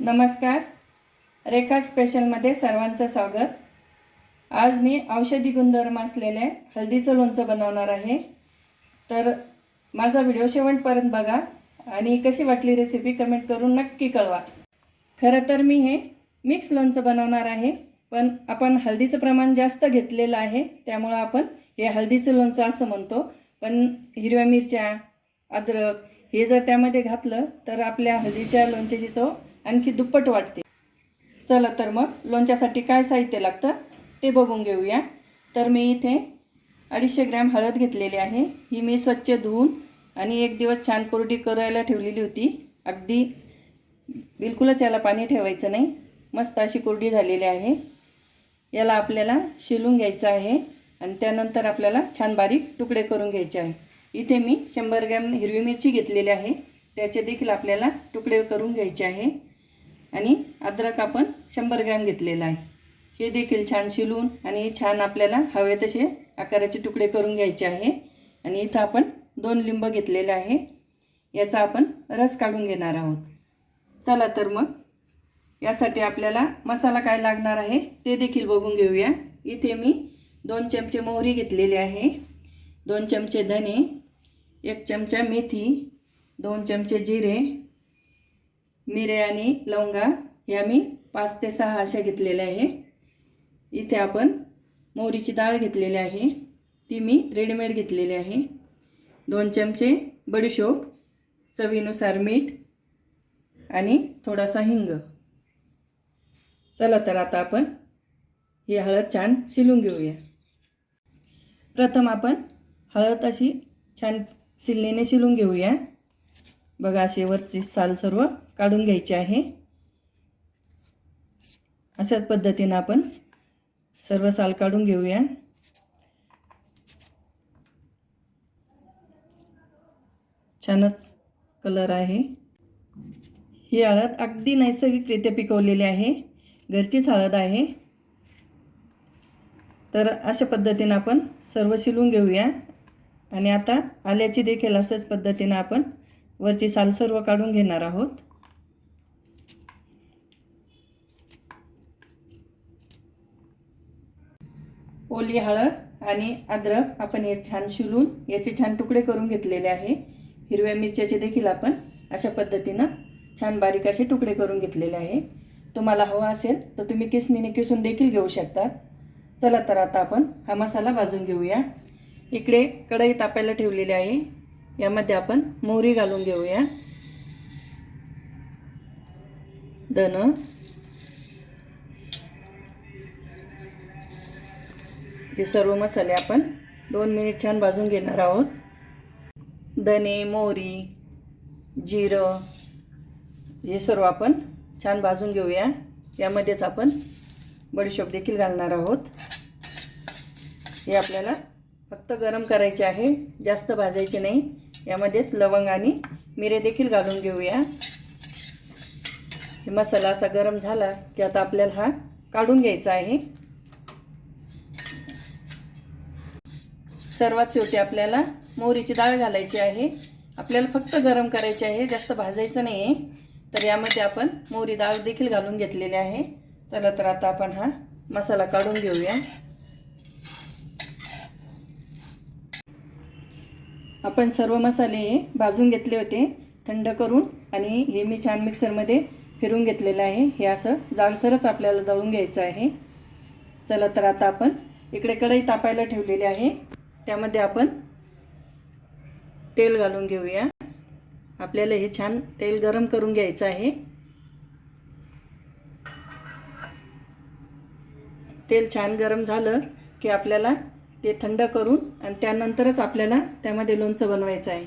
नमस्कार. रेखा स्पेशलमध्ये सर्वांचं स्वागत. आज मी औषधी गुणधर्म असलेले हळदीचं लोणचं बनवणार आहे. तर माझा व्हिडिओ शेवटपर्यंत बघा आणि कशी वाटली रेसिपी कमेंट करून नक्की कळवा. खरं तर मी हे मिक्स लोणचं बनवणार आहे पण आपण हळदीचं प्रमाण जास्त घेतलेलं आहे त्यामुळं आपण हे हळदीचं लोणचं असं म्हणतो. पण हिरव्या मिरच्या अद्रक हे जर त्यामध्ये घातलं तर आपल्या हळदीच्या लोणच्याची चव आणखी दुप्पट वाटते. चला तर मग लोणच्यासाठी काय साहित्य लागतं ते बघून घेऊया. तर मी इथे अडीचशे ग्रॅम हळद घेतलेली आहे. ही मी स्वच्छ धुवून आणि एक दिवस छान कोरडी करायला ठेवलेली होती. अगदी बिलकुलच याला पाणी ठेवायचं नाही. मस्त अशी कोरडी झालेली आहे. याला आपल्याला शिलून घ्यायचं आहे आणि त्यानंतर आपल्याला छान बारीक तुकडे करून घ्यायचे आहे. इथे मी शंभर ग्रॅम हिरवी मिरची घेतलेली आहे. त्याचे देखील आपल्याला तुकडे करून घ्यायचे आहे. आणि अद्रक आपण शंभर ग्रॅम घेतलेलं आहे. हे देखील छान शिलून आणि छान आपल्याला हवे तसे आकाराचे तुकडे करून घ्यायचे आहे. आणि इथं आपण दोन लिंब घेतलेले आहे. याचा आपण रस काढून घेणार आहोत. चला तर मग यासाठी आपल्याला मसाला काय लागणार आहे ते देखील बघून घेऊया. इथे मी दोन चमचे मोहरी घेतलेली आहे. दोन चमचे धने एक चमचा मेथी दोन चमचे जिरे मिरे आणि लवंगा या मी पाच ते सहा अशा घेतलेल्या आहे. इथे आपण मोहरीची डाळ घेतलेली आहे. ती मी रेडीमेड घेतलेली आहे. दोन चमचे बडीशोप चवीनुसार मीठ आणि थोडासा हिंग. चला तर आता आपण ही हळद छान शिलून घेऊया. प्रथम आपण हळद अशी छान सिल्लीने शिलून घेऊया. बघा अशी वरची साल सर्व काढून घ्यायची आहे. अशाच पद्धतीनं आपण सर्व साल काढून घेऊया. छानच कलर आहे. ही हळद अगदी नैसर्गिकरित्या पिकवलेली आहे. घरचीच हळद आहे. तर अशा पद्धतीनं आपण सर्व शिलून घेऊया. आणि आता आल्याची देखील असंच पद्धतीनं आपण वरची साल सर्व काढून घेणार आहोत. ओली हळद आणि अद्रक आपण हे छान शिलून याचे छान तुकडे करून घेतलेले आहे. हिरव्या मिरच्याचे देखील आपण अशा पद्धतीनं छान बारीक असे तुकडे करून घेतलेले आहे. तुम्हाला हवा असेल तर तुम्ही किसणीने किसून देखील घेऊ शकता. चला तर आता आपण हा मसाला भाजून घेऊया. इकडे कढई तापायला ठेवलेली आहे. यामध्ये आपण मोहरी घालून घेऊया. धन. हे सर्व मसाले आपण दोन मिनिट छान भाजून घेणार आहोत. धने मोहरी जिरं हे सर्व आपण छान भाजून घेऊया. यामध्येच आपण बडीशोप देखील घालणार आहोत. हे आपल्याला फक्त गरम करायचे आहे जास्त भाजायचे नाही. यामध्येच लवंग आणि मिरे देखील घालून घेऊया. हे मसाला असा गरम झाला की आता आपल्याला हा काढून घ्यायचा आहे. सर्वात शेवटी आपल्याला मोहरीची डाळ घालायची आहे. आपल्याला फक्त गरम करायची आहे जास्त भाजायचं नाही आहे तर यामध्ये आपण मोहरी डाळ देखील घालून घेतलेली आहे. चला तर आता आपण हा मसाला काढून घेऊया. आपण सर्व मसाले हे भाजून घेतले होते थंड करून आणि हे मी छान मिक्सरमध्ये फिरून घेतलेलं आहे. हे असं जाडसरच आपल्याला दळून घ्यायचं आहे. चला तर आता आपण इकडे कढई तापायला ठेवलेली आहे. त्यामध्ये आपण तेल घालून घेऊया. आपल्याला हे छान तेल गरम करून घ्यायचं आहे. तेल छान गरम झालं की आपल्याला ते थंड करून आणि त्यानंतरच आपल्याला त्यामध्ये लोणचं बनवायचं आहे.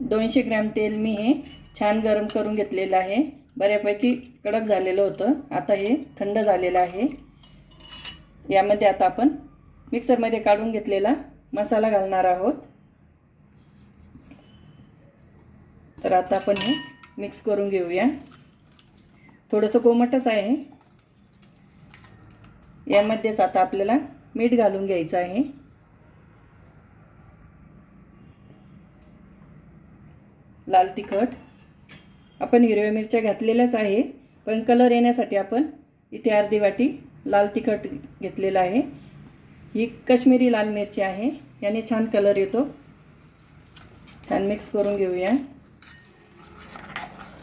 दोनशे ग्रॅम तेल मी हे छान गरम करून घेतलेलं आहे. बऱ्यापैकी कडक झालेलं होतं. आता हे थंड झालेलं आहे. यामध्ये आता आपण मिक्सरमध्ये काढून घेतलेला मसाला घालणार आहोत. तर आता आपण हे मिक्स करून घेऊया. थोडंसं कोमटच आहे. यामध्येच आता आपल्याला मीठ घालून घ्यायचं आहे. लाल तिखट. आपण हिरव्या मिरच्या घातलेल्याच आहे पण कलर येण्यासाठी आपण इथे अर्धी वाटी लाल तिखट घेतलेलं आहे. ही कश्मीरी लाल मिरची आहे याने छान कलर येतो. छान मिक्स करून घेऊया.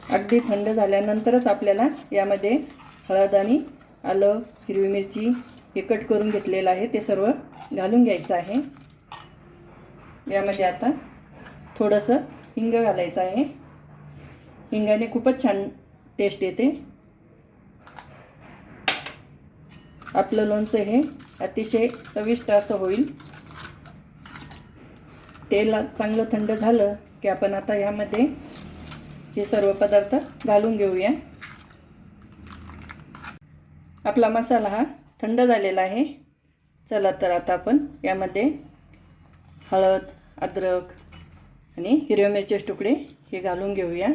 अगदी थंड झाल्यानंतरच आपल्याला यामध्ये हळद आणि आलं हिरवी मिरची हे कट करून घेतलेलं आहे. ते सर्व घालून घ्यायचं आहे. यामध्ये आता थोडंसं हिंग घालायचं आहे. हिंगाने खूपच छान टेस्ट येते. आपलं लोणचं हे अतिशय चविष्ट असं होईल. तेल चांगलं थंड झालं की आपण आता यामध्ये हे सर्व पदार्थ घालून घेऊया. आपला मसाला हा थंड झालेला आहे. चला तर आता आपण यामध्ये हळद अद्रक आणि हिरव्या मिरचे तुकडे हे घालून घेऊया.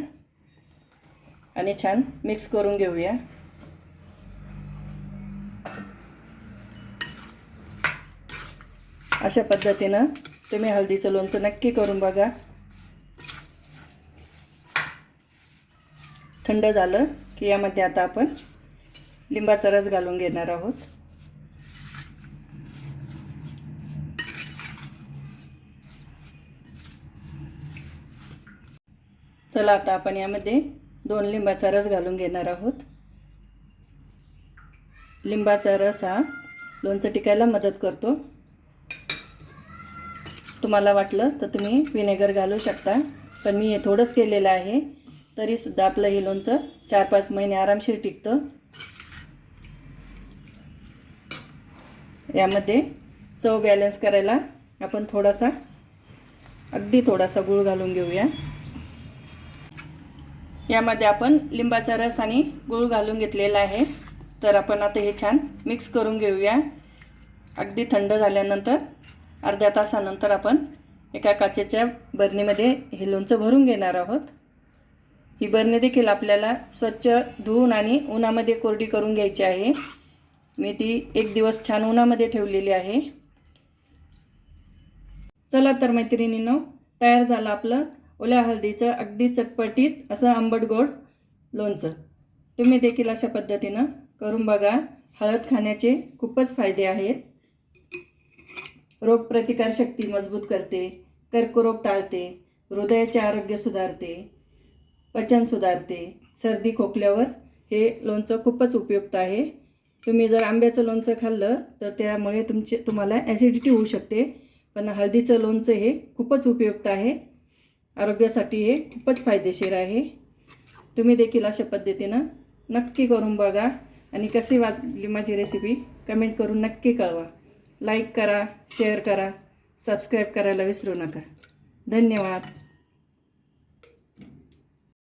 आणि छान मिक्स करून घेऊया. अशा पद्धतीनं तुम्ही हळदीचं लोणचं नक्की करून बघा. थंड झालं की यामध्ये आता आपण लिंबाचा रस घालून घेणार आहोत. चला आता आपण यामध्ये दोन लिंबाचा रस घालून घेणार आहोत. लिंबाचा रस हा लोणचं टिकायला मदत करतो. तुम्हाला वाटलं तर तुम्ही विनेगर घालू शकता पण मी हे थोडंच केलेलं आहे. तरीसुद्धा आपलं हे लोणचं चार पाच महिने आरामशीर टिकतं. यामध्ये चव बॅलन्स करायला आपण थोडासा अगदी थोडासा गूळ घालून घेऊया. यामध्ये आपण लिंबाचा रस आणि गूळ घालून घेतलेला आहे. तर आपण आता हे छान मिक्स करून घेऊया. अगदी थंड झाल्यानंतर अर्ध्या तासानंतर आपण एका काचेच्या बरणीमध्ये हे लोणचं भरून घेणार आहोत. ही बरणी देखील आपल्याला स्वच्छ धुवून आणि उन्हामध्ये कोरडी करून घ्यायची आहे. मी ती एक दिवस छान उन्हामध्ये ठेवलेली आहे. चला तर मैत्रिणींनो तयार झालं आपलं ओल्या हळदीचं अगदी चटपटीत असं आंबट गोड लोणचं. तुम्ही देखील अशा पद्धतीनं करून बघा. हळद खाण्याचे खूपच फायदे आहेत. रोगप्रतिकारशक्ती मजबूत करते. कर्करोग टाळते. हृदयाचे आरोग्य सुधारते. पचन सुधारते. सर्दी खोकल्यावर हे लोणचं खूपच उपयुक्त आहे. तुम्ही जर आंब्याचं लोणचं खाल्लं तर त्यामुळे तुमचे तुम्हाला ॲसिडिटी होऊ शकते. पण हळदीचं लोणचं हे खूपच उपयुक्त आहे. आरोग्यासाठी हे खूपच फायदेशीर आहे. तुम्ही देखील अशा पद्धतीनं नक्की करून बघा आणि कशी वाटली माझी रेसिपी कमेंट करून नक्की कळवा. लाईक करा शेअर करा सबस्क्राईब करायला विसरू नका. धन्यवाद.